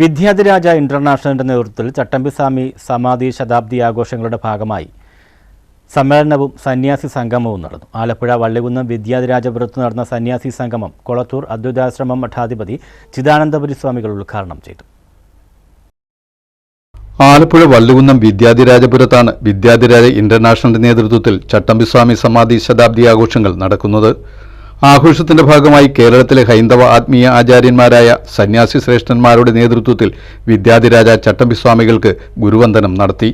വിദ്യാധിരാജ ഇന്റർനാഷണലിന്റെ നേതൃത്വത്തിൽ ചട്ടമ്പിസ്വാമി സമാധി ശതാബ്ദി ആഘോഷങ്ങളുടെ ഭാഗമായി സമ്മേളനവും സന്യാസി സംഗമവും നടന്നു. ആലപ്പുഴ വള്ളികുന്നം വിദ്യാധിരാജപുരത്ത് നടന്ന സന്യാസി സംഗമം കൊളത്തൂർ അദ്വൈതാശ്രമം മഠാധിപതി ചിദാനന്ദപുരി സ്വാമികൾ ഉദ്ഘാടനം ചെയ്തു. ആലപ്പുഴ വള്ളികുന്നം വിദ്യാധിരാജപുരത്താണ് വിദ്യാധിരാജ ഇന്റർനാഷണലിന്റെ നേതൃത്വത്തിൽ ചട്ടമ്പിസ്വാമി സമാധി ശതാബ്ദി ആഘോഷങ്ങൾ നടക്കുന്നത്. ആഘോഷത്തിന്റെ ഭാഗമായി കേരളത്തിലെ ഹൈന്ദവ ആത്മീയ ആചാര്യന്മാരായ സന്യാസി ശ്രേഷ്ഠന്മാരുടെ നേതൃത്വത്തിൽ വിദ്യാധിരാജ ചട്ടമ്പിസ്വാമികൾക്ക് ഗുരുവന്ദനം നടത്തി.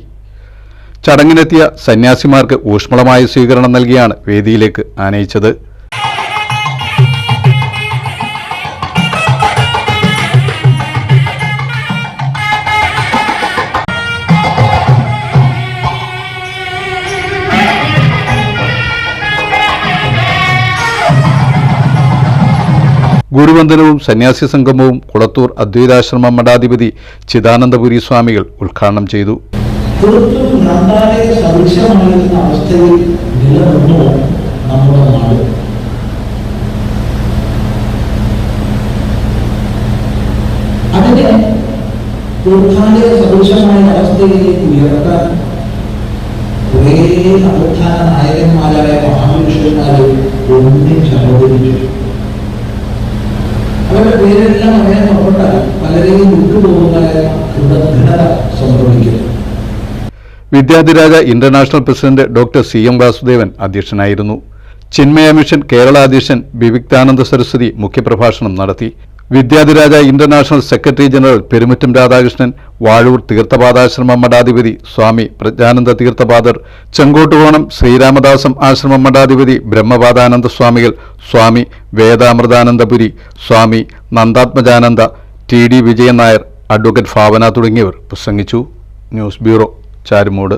ചടങ്ങിനെത്തിയ സന്യാസിമാർക്ക് ഊഷ്മളമായ സ്വീകരണം നൽകിയാണ് വേദിയിലേക്ക് ആനയിച്ചത്. ഗുരുവന്ദനവും സന്യാസി സംഗമവും കുളത്തൂർ അദ്വൈതാശ്രമ മഠാധിപതി ചിദാനന്ദപുരി സ്വാമികൾ ഉദ്ഘാടനം ചെയ്തു. അതിനെ തീർത്ഥാലയ സദൃശമായ അവസ്ഥയിലേക്ക് ഉയർത്താൻ കുറേ നവോത്ഥാന നായകന്മാരായ മഹാപുരുഷന്മാരെ ഒന്നിച്ച് അവതരിച്ചു പേരെല്ലാം അറിയാൻ നോക്കട്ടാൽ പലരെയും വിട്ടുപോകുന്ന ദൃഢത Vidyadhiraja international president doctor C M Vasudevan അധ്യക്ഷനായിരുന്നു. ചിന്മയ മിഷൻ കേരള അധ്യക്ഷൻ വിവിക്താനന്ദ സരസ്വതി മുഖ്യപ്രഭാഷണം നടത്തി. Vidyadhiraja international secretary general Perumuttam Radhakrishnan Vazhoor Theerthapadashramam മഠാധിപതി Swami Praggnanandhaa Theerthapadar Chenkottukonam Sreeramadasam Ashramam മഠാധിപതി ബ്രഹ്മപാദാനന്ദ സ്വാമികൾ Swami Vedamritanandapuri Swami Nandatmajananda T D Vijayan Nair advocate Bhavana തുടങ്ങിയവർ പ്രസംഗിച്ചു. News bureau Charummood.